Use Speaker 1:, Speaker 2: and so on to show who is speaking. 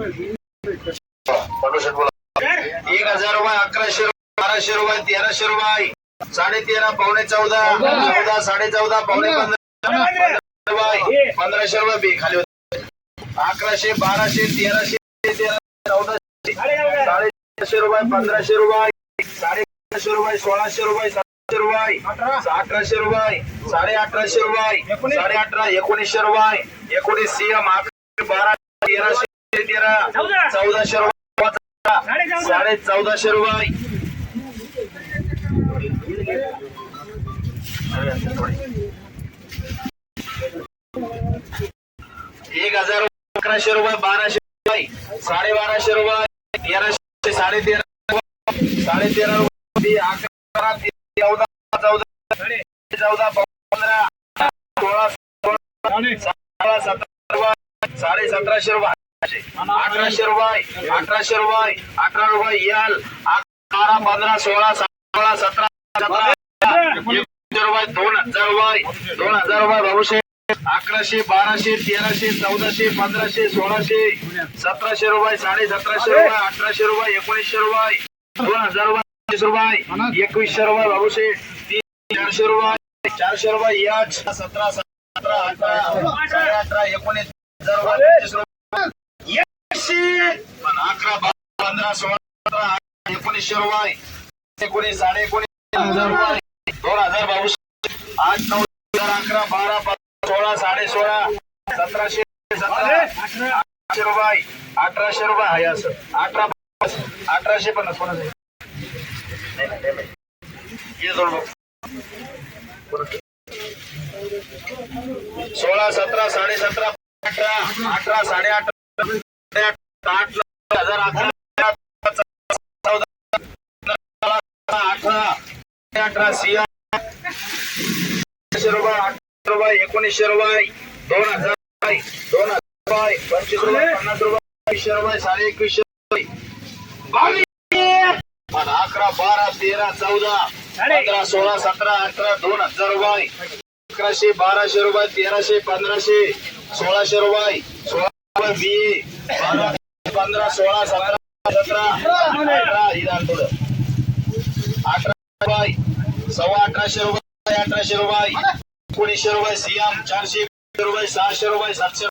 Speaker 1: एक हजार रुपये अकराशे रुपये बाराशे रुपये तेराशे रुपये. साडे तेरा पावणे चौदा चौदा. साडे चौदा पावणे पंधरा. रुपये पंधराशे रुपये बी खाली होते. अकराशे बाराशे तेराशे तेरा चौदाशे. साडे रुपये पंधराशे रुपये. साडे पंधराशे रुपये सोळाशे रुपये सतराशे रुपये. अठराशे रुपये साडे अठराशे रुपये साडे अठरा एकोणीसशे रुपये. एकोणीस सीएम अकराशे बारा तेराशे. तेरा चौदाशे रुपये. साडे चौदाशे रुपये. एक हजार अकराशे रुपये बाराशे रुपये साडे बाराशे रुपये तेराशे साडे तेरा साडे तेरा रुपये अकरा चौदा चौदा चौदा पंधरा सोळा सोळा सतरा रुपये साडे सतराशे रुपये. अठराशे रुपये अठराशे रुपये अठरा रुपये याल. अकरा पंधरा सोळा सोळा सतरा सतरा. रुपये दोन हजार रुपये दोन हजार रुपये भाऊशे. अकराशे बाराशे तेराशे चौदाशे पंधराशे सोळाशे सतराशे रुपये साडे सतराशे रुपये अठराशे रुपये एकोणीसशे रुपये दोन हजार रुपये रुपये एकवीसशे रुपये भाऊशे तीन चारशे रुपये चारशे रुपये याच. सतरा सतरा अठरा अठरा एकोणीस हजार रुपये. एकशे पण अकरा बारा पंधरा सोळा सतरा एकोणीसशे रुपये एकोणीस साडे एकोणीस हजार रुपये दोन हजार बावीसशे आठ नऊ हजार अकरा बारा पंधरा सोळा साडे सोळा सतराशे सतराशे रुपये अठराशे रुपये आहे असं. अठरा अठराशे पन्नास कोणाचं ये जोड. सोळा सतरा साडे सतरा अठरा अठरा साडे अठरा, आठ नऊ हजार अकरा अठरा सिया रुपये अठरा रुपये एकोणीसशे रुपये दोन हजार रुपये दोन हजार रुपये पंचवीस रुपये पन्नास रुपये एकवीसशे रुपये साडे एकवीसशे रुपये अकरा बारा तेरा चौदा पंधरा सोळा सतरा अठरा दोन हजार रुपये अकराशे बाराशे रुपये तेराशे पंधराशे सोळाशे रुपये सोळा पंधरा सोळा सतरा सतरा अठरा ही दान थोडं अठरा रुपये सव्वा अठराशे रुपये अठराशे रुपये एकोणीसशे रुपये सीएम चारशे रुपये सहाशे रुपये सातशे